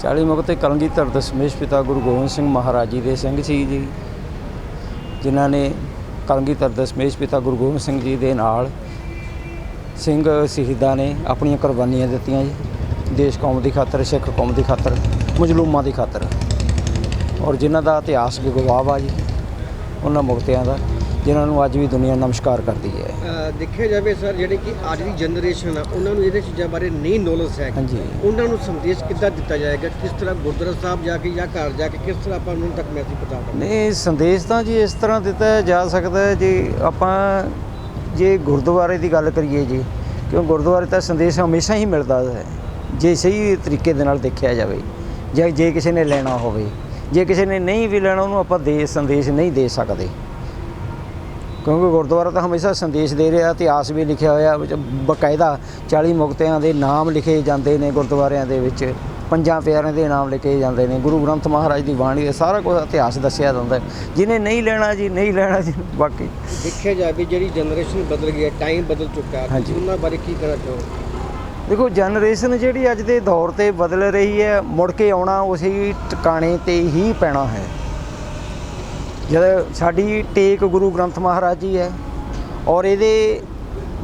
40 ਮੁਕਤੇ ਕਲਗੀਧਰ ਦਸ਼ਮੇਸ਼ ਪਿਤਾ ਗੁਰੂ ਗੋਬਿੰਦ ਸਿੰਘ ਮਹਾਰਾਜ ਜੀ ਦੇ ਸਿੰਘ ਸੀ ਜੀ। ਜਿਨ੍ਹਾਂ ਨੇ ਕਲਗੀਧਰ ਦਸ਼ਮੇਸ਼ ਪਿਤਾ ਗੁਰੂ ਗੋਬਿੰਦ ਸਿੰਘ ਜੀ ਦੇ ਨਾਲ ਸਿੰਘ ਸ਼ਹੀਦਾਂ ਨੇ ਆਪਣੀਆਂ ਕੁਰਬਾਨੀਆਂ ਦਿੱਤੀਆਂ ਜੀ। ਦੇਸ਼ ਕੌਮ ਦੀ ਖਾਤਰ, ਸਿੱਖ ਕੌਮ ਦੀ ਖਾਤਰ, ਮਜਲੂਮਾਂ ਦੀ ਖਾਤਰ। ਔਰ ਜਿਨ੍ਹਾਂ ਦਾ ਇਤਿਹਾਸ ਵੀ ਗਵਾਹ ਆ ਜੀ, ਉਹਨਾਂ ਮੁਕਤਿਆਂ ਦਾ, ਜਿਨ੍ਹਾਂ ਨੂੰ ਅੱਜ ਵੀ ਦੁਨੀਆ ਨਮਸਕਾਰ ਕਰਦੀ ਹੈ। ਦੇਖਿਆ ਜਾਵੇ ਸਰ ਜਿਹੜੇ ਕਿ ਅੱਜ ਦੀ ਜਨਰੇਸ਼ਨ ਆ ਉਹਨਾਂ ਨੂੰ ਇਹਦੇ ਚੀਜ਼ਾਂ ਬਾਰੇ ਨਹੀਂ ਨੌਲੇਜ ਹੈ ਹਾਂਜੀ। ਉਹਨਾਂ ਨੂੰ ਸੰਦੇਸ਼ ਕਿੱਦਾਂ ਦਿੱਤਾ ਜਾਏਗਾ ਕਿਸ ਤਰ੍ਹਾਂ ਗੁਰਦੁਆਰਾ ਸਾਹਿਬ ਜਾ ਕੇ ਜਾਂ ਘਰ ਜਾ ਕੇ ਕਿਸ ਤਰ੍ਹਾਂ ਆਪਾਂ ਉਹਨਾਂ ਤੱਕ ਮੈਸੇਜ ਪਹੁੰਚਾ ਸਕਦੇ ਨਹੀਂ ਸੰਦੇਸ਼ ਤਾਂ ਜੀ ਇਸ ਤਰ੍ਹਾਂ ਦਿੱਤਾ ਜਾ ਸਕਦਾ ਹੈ ਜੇ ਆਪਾਂ ਜੇ ਗੁਰਦੁਆਰੇ ਦੀ ਗੱਲ ਕਰੀਏ ਜੀ ਕਿਉਂ ਗੁਰਦੁਆਰੇ ਤਾਂ ਸੰਦੇਸ਼ ਹਮੇਸ਼ਾ ਹੀ ਮਿਲਦਾ ਹੈ। ਜੇ ਸਹੀ ਤਰੀਕੇ ਦੇ ਨਾਲ ਦੇਖਿਆ ਜਾਵੇ ਜਾਂ ਜੇ ਕਿਸੇ ਨੇ ਲੈਣਾ ਹੋਵੇ ਜੇ ਕਿਸੇ ਨੇ ਨਹੀਂ ਵੀ ਲੈਣਾ ਉਹਨੂੰ ਆਪਾਂ ਦੇ ਸੰਦੇਸ਼ ਨਹੀਂ ਦੇ ਸਕਦੇ। ਕਿਉਂਕਿ ਗੁਰਦੁਆਰਾ ਤਾਂ ਹਮੇਸ਼ਾ ਸੰਦੇਸ਼ ਦੇ ਰਿਹਾ ਇਤਿਹਾਸ ਵੀ ਲਿਖਿਆ ਹੋਇਆ ਬਕਾਇਦਾ 40 ਮੁਕਤਿਆਂ ਦੇ ਨਾਮ ਲਿਖੇ ਜਾਂਦੇ ਨੇ ਗੁਰਦੁਆਰਿਆਂ ਦੇ ਵਿੱਚ ਪੰਜਾਂ ਪਿਆਰਿਆਂ ਦੇ ਨਾਮ ਲਿਖੇ ਜਾਂਦੇ ਨੇ ਗੁਰੂ ਗ੍ਰੰਥ ਮਹਾਰਾਜ ਦੀ ਬਾਣੀ ਦੇ ਸਾਰਾ ਕੁਝ ਇਤਿਹਾਸ ਦੱਸਿਆ ਜਾਂਦਾ। ਜਿਹਨੇ ਨਹੀਂ ਲੈਣਾ ਜੀ ਨਹੀਂ ਲੈਣਾ ਜੀ ਬਾਕੀ। ਦੇਖਿਆ ਜਾਵੇ ਜਿਹੜੀ ਜਨਰੇਸ਼ਨ ਬਦਲ ਗਈ ਹੈ ਟਾਈਮ ਬਦਲ ਚੁੱਕਾ ਹੈ ਉਹਨਾਂ ਬਾਰੇ ਕੀ ਕਹਿਣਾ ਚਾਹੋਗੇ? ਦੇਖੋ ਜਨਰੇਸ਼ਨ ਜਿਹੜੀ ਅੱਜ ਦੇ ਦੌਰ ਤੇ ਬਦਲ ਰਹੀ ਹੈ ਮੁੜ ਕੇ ਆਉਣਾ ਉਸੇ ਟਿਕਾਣੇ ਤੇ ਹੀ ਪੈਣਾ ਹੈ। ਜਦ ਸਾਡੀ ਟੇਕ ਗੁਰੂ ਗ੍ਰੰਥ ਮਹਾਰਾਜ ਜੀ ਹੈ ਔਰ ਇਹਦੇ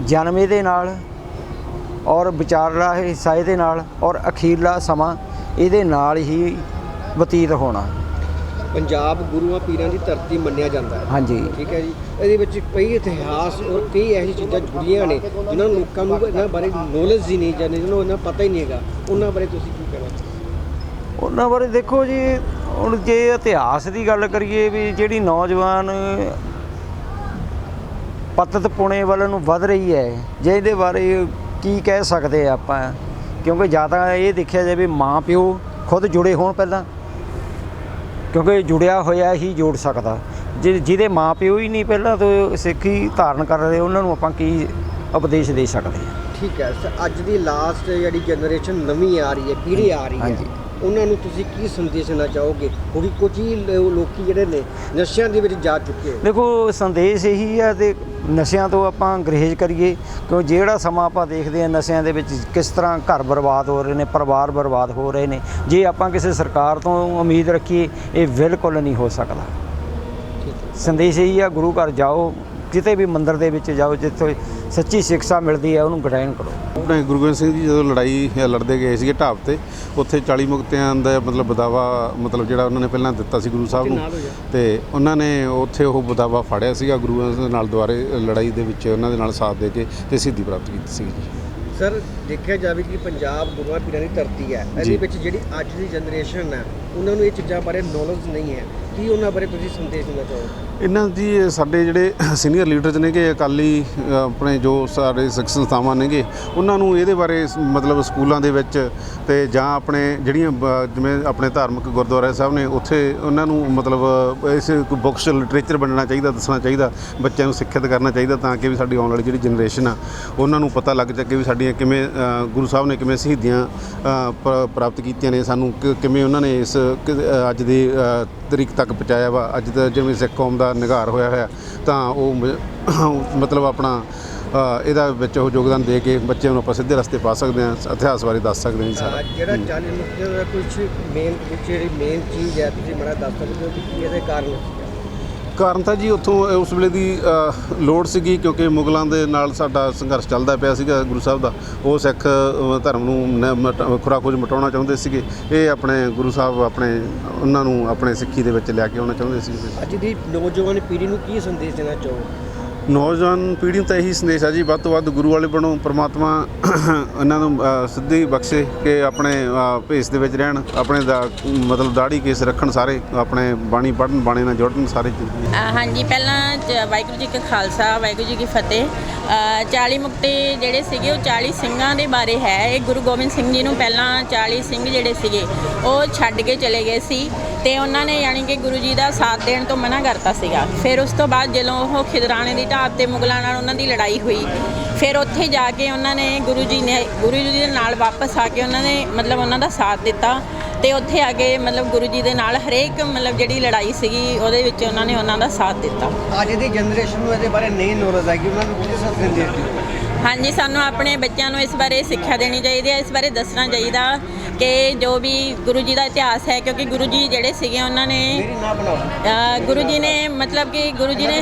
ਜਨਮ ਇਹਦੇ ਨਾਲ ਔਰ ਵਿਚਾਰਲਾ ਹਿੱਸਾ ਇਹਦੇ ਨਾਲ ਔਰ ਅਖੀਰਲਾ ਸਮਾਂ ਇਹਦੇ ਨਾਲ ਹੀ ਬਤੀਤ ਹੋਣਾ। ਪੰਜਾਬ ਗੁਰੂਆਂ ਪੀਰਾਂ ਦੀ ਧਰਤੀ ਮੰਨਿਆ ਜਾਂਦਾ ਹੈ। ਹਾਂਜੀ। ਠੀਕ ਹੈ ਜੀ। ਇਹਦੇ ਵਿੱਚ ਕਈ ਇਤਿਹਾਸ ਔਰ ਕਈ ਇਹੋ ਚੀਜ਼ਾਂ ਜੁੜੀਆਂ ਨੇ ਜਿਨ੍ਹਾਂ ਨੂੰ ਲੋਕਾਂ ਨੂੰ ਇਹਨਾਂ ਬਾਰੇ ਨੌਲੇਜ ਹੀ ਨਹੀਂ ਜਾਂ ਜਿਹਨਾਂ ਨੂੰ ਇਹਨਾਂ ਪਤਾ ਹੀ ਨਹੀਂ ਹੈਗਾ। ਉਹਨਾਂ ਬਾਰੇ ਤੁਸੀਂ ਕੀ ਕਹਿਣਾ ਉਹਨਾਂ ਬਾਰੇ ਦੇਖੋ ਜੀ ਹੁਣ ਜੇ ਇਤਿਹਾਸ ਦੀ ਗੱਲ ਕਰੀਏ ਵੀ ਜਿਹੜੀ ਨੌਜਵਾਨ ਪਤਤ ਪੁਣੇ ਵੱਲ ਨੂੰ ਵੱਧ ਰਹੀ ਹੈ ਜੇ ਇਹਦੇ ਬਾਰੇ ਕੀ ਕਹਿ ਸਕਦੇ ਆ ਆਪਾਂ? ਕਿਉਂਕਿ ਜ਼ਿਆਦਾ ਇਹ ਦੇਖਿਆ ਜਾਵੇ ਮਾਂ ਪਿਓ ਖੁਦ ਜੁੜੇ ਹੋਣ ਪਹਿਲਾਂ। ਕਿਉਂਕਿ ਜੁੜਿਆ ਹੋਇਆ ਹੀ ਜੋੜ ਸਕਦਾ। ਜਿ- ਜਿਹਦੇ ਮਾਂ ਪਿਓ ਹੀ ਨਹੀਂ ਪਹਿਲਾਂ ਤੋਂ ਸਿੱਖੀ ਧਾਰਨ ਕਰ ਰਹੇ ਉਹਨਾਂ ਨੂੰ ਆਪਾਂ ਕੀ ਉਪਦੇਸ਼ ਦੇ ਸਕਦੇ ਹਾਂ ਠੀਕ ਹੈ ਅੱਜ ਦੀ ਲਾਸਟ ਜਿਹੜੀ ਜਨਰੇਸ਼ਨ ਨਵੀਂ ਆ ਰਹੀ ਹੈ ਪੀੜ੍ਹੀ ਆ ਰਹੀ ਹੈ। ਉਹਨਾਂ ਨੂੰ ਤੁਸੀਂ ਕੀ ਸੰਦੇਸ਼ ਦੇਣਾ ਚਾਹੋਗੇ? ਕਿਉਂਕਿ ਕੁਝ ਹੀ ਲੋ- ਲੋਕੀ ਜਿਹੜੇ ਨੇ ਨਸ਼ਿਆਂ ਦੇ ਵਿੱਚ ਜਾ ਚੁੱਕੇ ਹੋ ਦੇਖੋ ਸੰਦੇਸ਼ ਇਹੀ ਹੈ ਤੇ ਨਸ਼ਿਆਂ ਤੋਂ ਆਪਾਂ ਗਰੇਜ ਕਰੀਏ ਕਿਉਂ ਜਿਹੜਾ ਸਮਾਂ ਆਪਾਂ ਦੇਖਦੇ ਹਾਂ ਨਸ਼ਿਆਂ ਦੇ ਵਿੱਚ ਕਿਸ ਤਰ੍ਹਾਂ ਘਰ ਬਰਬਾਦ ਹੋ ਰਹੇ ਨੇ ਪਰਿਵਾਰ ਬਰਬਾਦ ਹੋ ਰਹੇ ਨੇ ਜੇ ਆਪਾਂ ਕਿਸੇ ਸਰਕਾਰ ਤੋਂ ਉਮੀਦ ਰੱਖੀਏ ਇਹ ਬਿਲਕੁਲ ਨਹੀਂ ਹੋ ਸਕਦਾ। ਸੰਦੇਸ਼ ਇਹੀ ਆ ਗੁਰੂ ਘਰ ਜਾਓ ਕਿਤੇ ਵੀ ਮੰਦਿਰ ਦੇ ਵਿੱਚ ਜਾਓ ਜਿੱਥੇ ਸੱਚੀ ਸਿੱਖਿਆ ਮਿਲਦੀ ਹੈ ਉਹਨੂੰ ਗ੍ਰਹਿਣ ਕਰੋ ਆਪਣੇ ਗੁਰੂ ਗੋਬਿੰਦ ਸਿੰਘ ਜੀ ਜਦੋਂ ਲੜਾਈ ਲੜਦੇ ਗਏ ਸੀਗੇ ਢਾਬ ਤੇ ਉੱਥੇ 40 ਮੁਕਤਿਆਂ ਦਾ ਮਤਲਬ ਬਦਾਵਾ ਮਤਲਬ ਜਿਹੜਾ ਉਹਨਾਂ ਨੇ ਪਹਿਲਾਂ ਦਿੱਤਾ ਸੀ ਗੁਰੂ ਸਾਹਿਬ ਨੂੰ। ਤੇ ਉਹਨਾਂ ਨੇ ਉੱਥੇ ਉਹ ਬਦਾਵਾ ਫੜਿਆ ਸੀਗਾ ਗੁਰੂਆਂ ਦੇ ਨਾਲ ਦੁਆਰੇ ਲੜਾਈ ਦੇ ਵਿੱਚ ਉਹਨਾਂ ਦੇ ਨਾਲ ਸਾਥ ਦੇ ਕੇ ਤੇ ਸਿੱਧੀ ਪ੍ਰਾਪਤ ਕੀਤੀ ਸੀ ਜੀ ਸਰ ਦੇਖਿਆ ਜਾਵੇ ਕਿ ਪੰਜਾਬ ਗੁਰੂਆਂ ਪੀਰਾਂ ਦੀ ਧਰਤੀ ਹੈ ਇਹਦੇ। ਵਿੱਚ ਜਿਹੜੀ ਅੱਜ ਦੀ ਜਨਰੇਸ਼ਨ ਹੈ ਉਹਨਾਂ ਨੂੰ ਇਹ ਚੀਜ਼ਾਂ ਬਾਰੇ ਨੌਲੇਜ ਨਹੀਂ ਹੈ। ਕੀ ਉਹਨਾਂ ਬਾਰੇ ਤੁਸੀਂ ਸੰਦੇਸ਼ ਦੇਣਾ ਚਾਹੋਗੇ? ਇਹਨਾਂ ਦੀ ਇਹ ਸਾਡੇ ਜਿਹੜੇ ਸੀਨੀਅਰ ਲੀਡਰਸ ਨੇਗੇ ਅਕਾਲੀ ਅ, ਆਪਣੇ ਜੋ ਸਾਡੇ ਸਿੱਖ ਸੰਸਥਾਵਾਂ ਨੇਗੇ ਉਹਨਾਂ ਨੂੰ ਇਹਦੇ ਬਾਰੇ ਸ- ਮਤਲਬ ਸਕੂਲਾਂ ਦੇ ਵਿੱਚ ਤੇ ਜਾਂ ਆਪਣੇ ਜਿਹੜੀਆਂ ਬ- ਜਿਵੇਂ ਆਪਣੇ ਧਾਰਮਿਕ ਗੁਰਦੁਆਰੇ ਸਾਹਿਬ ਨੇ ਉੱਥੇ ਉਹਨਾਂ ਨੂੰ ਮਤਲਬ ਇਸ ਬੁੱਕਸ ਲਿਟਰੇਚਰ ਬਣਨਾ ਚਾਹੀਦਾ ਦੱਸਣਾ ਚਾਹੀਦਾ ਬੱਚਿਆਂ ਨੂੰ ਸਿੱਖਿਅਤ ਕਰਨਾ ਚਾਹੀਦਾ ਤਾਂ ਕਿ ਵੀ ਸਾਡੀ ਆਉਣ ਵਾਲੀ ਜਿਹੜੀ ਜਨਰੇਸ਼ਨ ਆ ਉਹਨਾਂ ਨੂੰ ਪਤਾ ਲੱਗ ਸਕੇ ਵੀ ਸਾਡੀਆਂ ਕਿਵੇਂ ਅ, ਗੁਰੂ ਸਾਹਿਬ ਨੇ ਕਿਵੇਂ ਸ਼ਹੀਦੀਆਂ ਅ, ਪ- ਪ੍ਰਾਪਤ ਕੀਤੀਆਂ ਨੇ ਸਾਨੂੰ ਕਿ- ਕਿਵੇਂ ਉਹਨਾਂ ਨੇ ਇਸ ਅੱਜ ਦੀ ਤਰੀਕ ਤੱਕ ਪਹੁੰਚਾਇਆ ਵਾ। ਅੱਜ ਦਾ ਜਿਵੇਂ ਸਿੱਖ ਕੌਮ ਦਾ ਨਿਗਾਰ ਹੋਇਆ ਹੋਇਆ ਤਾਂ ਉਹ ਮਤਲਬ ਆਪਣਾ ਇਹਦਾ ਵਿੱਚ ਉਹ ਯੋਗਦਾਨ ਦੇ ਕੇ ਬੱਚਿਆਂ ਨੂੰ ਆਪਾਂ ਸਿੱਧੇ ਰਸਤੇ ਪਾ ਸਕਦੇ ਹਾਂ ਇਤਿਹਾਸ ਬਾਰੇ ਦੱਸ ਸਕਦੇ ਹਾਂ ਸਾਰਾ। ਜਿਹੜਾ 40 ਮੁਕਤਿਆਂ ਦਾ ਕੁਝ ਮੇਨ ਜਿਹੜੀ ਮੇਨ ਚੀਜ਼ ਹੈ ਤੁਸੀਂ ਬੜਾ ਦੱਸ ਸਕਦੇ ਹੋ ਕਿ ਇਹਦੇ ਕਾਰਨ? ਕਾਰਨ ਤਾਂ ਜੀ ਉੱਥੋਂ ਉਸ ਵੇਲੇ ਦੀ ਲੋੜ ਸੀਗੀ ਕਿਉਂਕਿ ਮੁਗਲਾਂ ਦੇ ਨਾਲ ਸਾਡਾ ਸੰਘਰਸ਼ ਚੱਲਦਾ ਪਿਆ ਸੀਗਾ ਗੁਰੂ ਸਾਹਿਬ ਦਾ। ਉਹ ਸਿੱਖ ਧਰਮ ਨੂੰ ਨ- ਮਟ- ਮਟਾਉਣਾ ਚਾਹੁੰਦੇ ਸੀਗੇ। ਇਹ ਆਪਣੇ ਗੁਰੂ ਸਾਹਿਬ, ਆਪਣੇ, ਉਹਨਾਂ ਨੂੰ ਆਪਣੇ ਸਿੱਖੀ ਦੇ ਵਿੱਚ ਲਿਆ ਕੇ ਆਉਣਾ ਚਾਹੁੰਦੇ ਸੀ ਅੱਜ ਦੀ ਨੌਜਵਾਨ ਪੀੜ੍ਹੀ ਨੂੰ ਕੀ ਸੰਦੇਸ਼ ਦੇਣਾ ਚਾਹੋ ਨੌਜਵਾਨ ਪੀੜ੍ਹੀ ਨੂੰ ਤਾਂ ਇਹੀ ਸੰਦੇਸ਼ ਆ ਜੀ ਵੱਧ ਤੋਂ ਵੱਧ ਗੁਰੂ ਵਾਲੇ ਬਣੋ ਪ੍ਰਮਾਤਮਾ ਇਹਨਾਂ ਨੂੰ ਸਿੱਧੀ ਬਖਸ਼ੇ ਕਿ ਆਪਣੇ ਭੇਸ ਦੇ ਵਿੱਚ ਰਹਿਣ ਆਪਣੇ ਦਾ ਮਤਲਬ ਦਾੜੀ ਕੇਸ ਰੱਖਣ ਸਾਰੇ ਆਪਣੇ ਬਾਣੀ ਪੜ੍ਹਨ ਬਾਣੇ ਨਾਲ ਜੁੜਨ ਸਾਰੇ। ਹਾਂਜੀ ਪਹਿਲਾਂ ਵਾਹਿਗੁਰੂ ਜੀ ਕਾ ਖਾਲਸਾ ਵਾਹਿਗੁਰੂ ਜੀ ਕੀ ਫਤਿਹ। ਅ, 40 ਮੁਕਤੇ ਜਿਹੜੇ ਸੀਗੇ ਉਹ 40 ਸਿੰਘਾਂ ਦੇ ਬਾਰੇ ਹੈ। ਇਹ ਗੁਰੂ ਗੋਬਿੰਦ ਸਿੰਘ ਜੀ ਨੂੰ ਪਹਿਲਾਂ 40 ਸਿੰਘ ਜਿਹੜੇ ਸੀਗੇ ਉਹ ਛੱਡ ਕੇ ਚਲੇ ਗਏ ਸੀ ਤੇ ਉਹਨਾਂ ਨੇ ਯਾਨੀ ਕਿ ਗੁਰੂ ਜੀ ਦਾ ਸਾਥ ਦੇਣ ਤੋਂ ਮਨਾ ਕਰਤਾ ਸੀਗਾ। ਫਿਰ ਉਸ ਤੋਂ ਬਾਅਦ ਜਦੋਂ ਉਹ ਖਿਦਰਾਣੇ ਦੀ ਢਾਬ ਤੇ ਮੁਗਲਾਂ ਨਾਲ ਉਹਨਾਂ ਦੀ ਲੜਾਈ ਹੋਈ। ਫਿਰ ਉੱਥੇ ਜਾ ਕੇ ਉਹਨਾਂ ਨੇ ਗੁਰੂ ਜੀ ਨੇ ਗੁਰੂ ਜੀ ਦੇ ਨਾਲ ਵਾਪਸ ਆ ਕੇ ਉਹਨਾਂ ਨੇ ਮਤਲਬ ਉਹਨਾਂ ਦਾ ਸਾਥ ਦਿੱਤਾ ਤੇ ਉੱਥੇ ਆ ਕੇ ਮਤਲਬ ਗੁਰੂ ਜੀ ਦੇ ਨਾਲ ਹਰੇਕ ਮਤਲਬ ਜਿਹੜੀ ਲੜਾਈ ਸੀਗੀ ਉਹਦੇ ਵਿੱਚ ਉਹਨਾਂ ਨੇ ਉਹਨਾਂ ਦਾ ਸਾਥ ਦਿੱਤਾ। ਅੱਜ ਦੀ ਜਨਰੇਸ਼ਨ ਨੂੰ ਇਹਦੇ ਬਾਰੇ ਨਹੀਂ ਨੌਲੇਜ ਹੈ ਕਿ ਉਹਨਾਂ ਨੂੰ ਕਿਸ ਸੰਦੇਸ਼ ਦਿਓ ਹਾਂਜੀ ਸਾਨੂੰ ਆਪਣੇ ਬੱਚਿਆਂ ਨੂੰ ਇਸ ਬਾਰੇ ਸਿੱਖਿਆ ਦੇਣੀ ਚਾਹੀਦੀ ਹੈ ਇਸ ਬਾਰੇ ਦੱਸਣਾ ਚਾਹੀਦਾ ਕਿ ਜੋ ਵੀ ਗੁਰੂ ਜੀ ਦਾ ਇਤਿਹਾਸ ਹੈ ਕਿਉਂਕਿ ਗੁਰੂ ਜੀ ਜਿਹੜੇ ਸੀਗੇ ਉਹਨਾਂ ਨੇ ਗੁਰੂ ਜੀ ਨੇ ਮਤਲਬ ਕਿ ਗੁਰੂ ਜੀ ਨੇ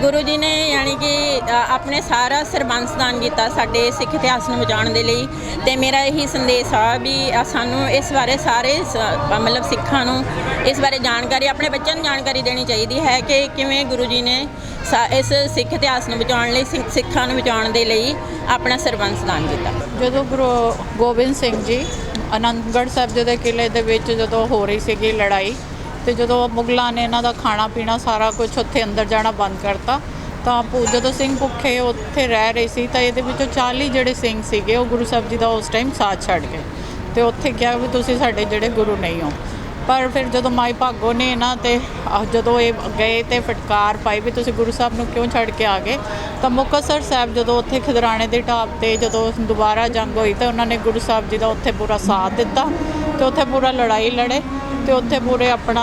ਗੁਰੂ ਜੀ ਨੇ ਯਾਨੀ ਕਿ ਆਪਣੇ ਸਾਰਾ ਸਰਬੰਸ ਦਾਨ ਕੀਤਾ ਸਾਡੇ ਸਿੱਖ ਇਤਿਹਾਸ ਨੂੰ ਬਚਾਉਣ ਦੇ ਲਈ। ਤੇ ਮੇਰਾ ਇਹੀ ਸੰਦੇਸ਼ ਆ ਵੀ ਸਾਨੂੰ ਇਸ ਬਾਰੇ ਸਾਰੇ ਸ- ਮਤਲਬ ਸਿੱਖਾਂ ਨੂੰ ਇਸ ਬਾਰੇ ਜਾਣਕਾਰੀ, ਆਪਣੇ ਬੱਚਿਆਂ ਨੂੰ ਜਾਣਕਾਰੀ ਦੇਣੀ ਚਾਹੀਦੀ ਹੈ ਕਿ ਕਿਵੇਂ ਗੁਰੂ ਜੀ ਨੇ ਸਾ- ਇਸ ਸਿੱਖ ਇਤਿਹਾਸ ਨੂੰ ਬਚਾਉਣ ਲਈ, ਸਿੱਖ- ਸਿੱਖਾਂ ਨੂੰ ਬਚਾਉਣ ਦੇ ਲਈ ਆਪਣਾ ਸਰਬੰਸ ਦਾਨ ਕੀਤਾ। ਜਦੋਂ ਗੁਰੂ ਗੋਬਿੰਦ ਸਿੰਘ ਜੀ ਅਨੰਦਗੜ੍ਹ ਸਾਹਿਬ ਜੀ ਦੇ ਕਿਲੇ ਦੇ ਵਿੱਚ ਜਦੋਂ ਹੋ ਰਹੀ ਸੀਗੀ ਲੜਾਈ ਤੇ ਜਦੋਂ ਮੁਗਲਾਂ ਨੇ ਇਹਨਾਂ ਦਾ ਖਾਣਾ ਪੀਣਾ ਸਾਰਾ ਕੁਝ ਉੱਥੇ ਅੰਦਰ ਜਾਣਾ ਬੰਦ ਕਰਤਾ, ਤਾਂ ਭੂ- ਜਦੋਂ ਸਿੰਘ ਭੁੱਖੇ ਉੱਥੇ ਰਹਿ ਰਹੇ ਸੀ, ਤਾਂ ਇਹਦੇ ਵਿੱਚੋਂ 40 ਜਿਹੜੇ ਸਿੰਘ ਸੀਗੇ, ਉਹ ਗੁਰੂ ਸਾਹਿਬ ਜੀ ਦਾ ਉਸ ਟਾਈਮ ਸਾਥ ਛੱਡ ਗਏ। ਤੇ ਉੱਥੇ ਕਿਹਾ ਵੀ ਤੁਸੀਂ ਸਾਡੇ ਜਿਹੜੇ ਗੁਰੂ ਨਹੀਂ ਹੋ। ਪਰ ਫਿਰ ਜਦੋਂ ਮਾਈ ਭਾਗੋ ਨੇ ਇਹਨਾਂ ਤੇ ਜਦੋਂ ਇਹ ਗਏ ਤੇ ਫਟਕਾਰ ਪਾਈ ਵੀ ਤੁਸੀਂ ਗੁਰੂ ਸਾਹਿਬ ਨੂੰ ਕਿਉਂ ਛੱਡ ਕੇ ਆ ਗਏ, ਤਾਂ ਮੁਕਤਸਰ ਸਾਹਿਬ ਜਦੋਂ ਉੱਥੇ ਖਿਦਰਾਣੇ ਦੇ ਢਾਬ ਤੇ ਜਦੋਂ ਦੁਬਾਰਾ ਜੰਗ ਹੋਈ, ਤਾਂ ਉਹਨਾਂ ਨੇ ਗੁਰੂ ਸਾਹਿਬ ਜੀ ਦਾ ਉੱਥੇ ਪੂਰਾ ਸਾਥ ਦਿੱਤਾ ਤੇ ਉੱਥੇ ਪੂਰਾ ਲੜਾਈ ਲੜੇ। ਤੇ ਉੱਥੇ ਪੂਰੇ ਆਪਣਾ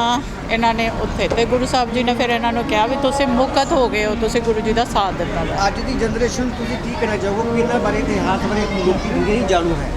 ਇਹਨਾਂ ਨੇ ਉੱਥੇ ਤੇ ਗੁਰੂ ਸਾਹਿਬ ਜੀ ਨੇ ਫਿਰ ਇਹਨਾਂ ਨੂੰ ਕਿਹਾ ਵੀ ਤੁਸੀਂ ਮੁਕਤ ਹੋ ਗਏ ਹੋ ਤੁਸੀਂ ਗੁਰੂ ਜੀ ਦਾ ਸਾਥ ਦਿੱਤਾ ਵਾ। ਅੱਜ ਦੀ ਜਨਰੇਸ਼ਨ ਤੁਸੀਂ ਕੀ ਕਹਿਣਾ ਚਾਹੋਗੇ ਕਿ ਇਹਨਾਂ ਬਾਰੇ ਇਤਿਹਾਸ ਬਾਰੇ ਲੋਕੀ ਨਹੀਂ ਜਾਣੂ ਹੈ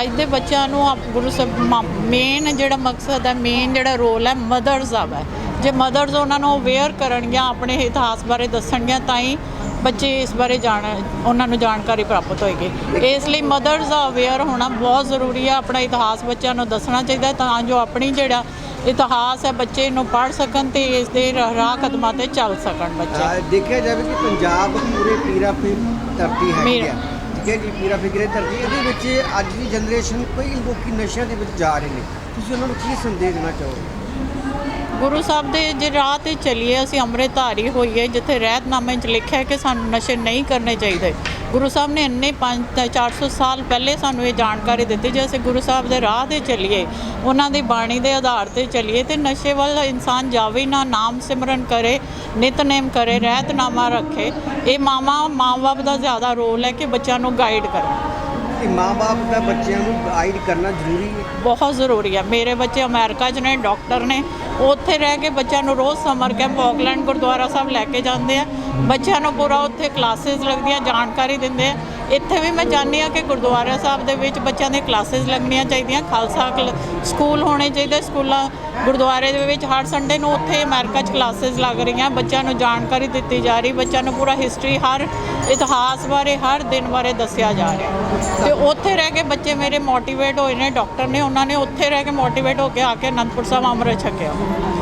ਅੱਜ ਦੇ ਬੱਚਿਆਂ ਨੂੰ ਆਪ ਗੁਰੂ ਸਾਹਿਬ ਮੇਨ ਜਿਹੜਾ ਮਕਸਦ ਹੈ ਮੇਨ ਜਿਹੜਾ ਰੋਲ ਹੈ ਮਦਰਸ ਦਾ ਹੈ ਜੇ ਮਦਰਸ ਉਹਨਾਂ ਨੂੰ ਅਵੇਅਰ ਕਰਨਗੀਆਂ ਆਪਣੇ ਇਤਿਹਾਸ ਬਾਰੇ ਦੱਸਣਗੀਆਂ ਤਾਂ ਹੀ ਬੱਚੇ ਇਸ ਬਾਰੇ ਜਾਣ ਉਹਨਾਂ ਨੂੰ ਜਾਣਕਾਰੀ ਪ੍ਰਾਪਤ ਹੋਏਗੀ। ਇਸ ਲਈ ਮਦਰਸ ਦਾ ਅਵੇਅਰ ਹੋਣਾ ਬਹੁਤ ਜ਼ਰੂਰੀ ਹੈ ਆਪਣਾ ਇਤਿਹਾਸ ਬੱਚਿਆਂ ਨੂੰ ਦੱਸਣਾ ਚਾਹੀਦਾ ਹੈ ਤਾਂ ਜੋ ਆਪਣੀ ਜਿਹੜਾ ਇਤਿਹਾਸ ਹੈ ਬੱਚੇ ਨੂੰ ਪੜ੍ਹ ਸਕਣ ਤੇ ਇਸ ਦੇ ਰਾਹ ਕਦਮਾਂ ਤੇ ਚੱਲ ਸਕਣ ਬੱਚੇ। ਦੇਖਿਆ ਜਾਵੇ ਕਿ ਪੰਜਾਬ ਪੂਰੇ ਪੀਰਾ ਫੀ ਧਰਤੀ। ਆ। ਠੀਕ ਹੈ ਜੀ ਪੀਰਾ ਫਿਕਰੇ ਧਰਤੀ। ਇਹਦੇ ਵਿੱਚ ਅੱਜ ਦੀ ਜਨਰੇਸ਼ਨ ਕੋਈ ਲੋਕੀ ਨਸ਼ਿਆਂ ਦੇ ਵਿੱਚ ਜਾ ਰਹੇ ਨੇ। ਤੁਸੀਂ ਉਹਨਾਂ ਨੂੰ ਕੀ ਸੰਦੇਸ਼ ਦੇਣਾ ਚਾਹੋਗੇ? ਗੁਰੂ ਸਾਹਿਬ ਦੇ ਜੇ ਰਾਹ ਤੇ ਚੱਲੀਏ, ਅਸੀਂ ਅੰਮ੍ਰਿਤਧਾਰੀ ਹੋਈਏ, ਜਿੱਥੇ ਰਹਿਤਨਾਮੇ 'ਚ ਲਿਖਿਆ ਕਿ ਸਾਨੂੰ ਨਸ਼ੇ ਨਹੀਂ ਕਰਨੇ ਚਾਹੀਦੇ। ਗੁਰੂ ਸਾਹਿਬ ਨੇ ਇੰਨੇ 5 400 ਸਾਲ ਪਹਿਲੇ ਸਾਨੂੰ ਇਹ ਜਾਣਕਾਰੀ ਦਿੱਤੀ ਜੇ ਅਸੀਂ ਗੁਰੂ ਸਾਹਿਬ ਦੇ ਰਾਹ ਤੇ ਚੱਲੀਏ, ਉਹਨਾਂ ਦੀ ਬਾਣੀ ਦੇ ਆਧਾਰ ਤੇ ਚੱਲੀਏ, ਤੇ ਨਸ਼ੇ ਵੱਲ ਇਨਸਾਨ ਜਾਵੇ ਨਾ ਨਾਮ ਸਿਮਰਨ ਕਰੇ ਨਿਤਨੇਮ ਕਰੇ, ਰਹਿਤਨਾਮਾ ਰੱਖੇ, ਇਹ ਮਾਮਾ ਮਾਂ-ਬਾਪ ਦਾ ਜ਼ਿਆਦਾ ਰੋਲ ਹੈ ਕਿ ਬੱਚਿਆਂ ਨੂੰ ਗਾਈਡ ਕਰੇ ਕਿ ਮਾਪੇ ਦਾ ਬੱਚਿਆਂ ਨੂੰ ਗਾਈਡ ਕਰਨਾ ਜ਼ਰੂਰੀ ਹੈ? ਬਹੁਤ ਜ਼ਰੂਰੀ ਹੈ। ਮੇਰੇ ਬੱਚੇ ਅਮਰੀਕਾ 'ਚ ਨੇ, ਡਾਕਟਰ ਨੇ। ਉਹ ਉੱਥੇ ਰਹਿ ਕੇ ਬੱਚਿਆਂ ਨੂੰ ਰੋਜ਼ summer camp Auckland Gurdwara Sahib ਲੈ ਕੇ ਜਾਂਦੇ ਆ। ਬੱਚਿਆਂ ਨੂੰ ਪੂਰਾ ਉੱਥੇ ਕਲਾਸਿਸ ਲੱਗਦੀਆਂ, ਜਾਣਕਾਰੀ ਦਿੰਦੇ ਆ। ਇੱਥੇ ਵੀ ਮੈਂ ਚਾਹੁੰਦੀ ਆ ਕਿ ਗੁਰਦੁਆਰਾ ਸਾਹਿਬ ਦੇ ਵਿੱਚ ਬੱਚਿਆਂ ਦੇ ਕਲਾਸਿਸ ਲੱਗਣੀਆਂ ਚਾਹੀਦੀਆਂ, ਖਾਲਸਾ ਕਲ- ਸਕੂਲ ਹੋਣੇ ਚਾਹੀਦੇ, ਸਕੂਲਾਂ, ਗੁਰਦੁਆਰੇ ਦੇ ਵਿੱਚ ਹਰ ਸੰਡੇ ਨੂੰ ਉੱਥੇ ਅਮਰੀਕਾ 'ਚ ਕਲਾਸਿਸ ਲੱਗ ਰਹੀਆਂ, ਬੱਚਿਆਂ ਨੂੰ ਜਾਣਕਾਰੀ ਦਿੱਤੀ ਜਾ ਰਹੀ, ਬੱਚਿਆਂ ਨੂੰ ਪੂਰਾ ਹਿਸਟਰੀ ਹਰ ਇਤਿਹਾਸ ਬਾਰੇ, ਹਰ ਦਿਨ ਬਾਰੇ ਦੱਸਿਆ ਜਾ ਰਿਹਾ। ਤੇ ਉੱਥੇ ਰਹਿ ਕੇ ਬੱਚੇ ਮੇਰੇ ਮੋਟੀਵੇਟ ਹੋਏ ਨੇ, ਡਾਕਟਰ ਨੇ, ਉਹਨਾਂ ਨੇ ਉੱਥੇ ਰਹਿ ਕੇ ਮੋਟੀਵੇਟ ਹੋ ਕੇ ਆ ਕੇ ਅਨੰਦਪੁਰ ਸਾਹਿਬ ਅੰਮ੍ਰਿਤ ਛਕਿਆ।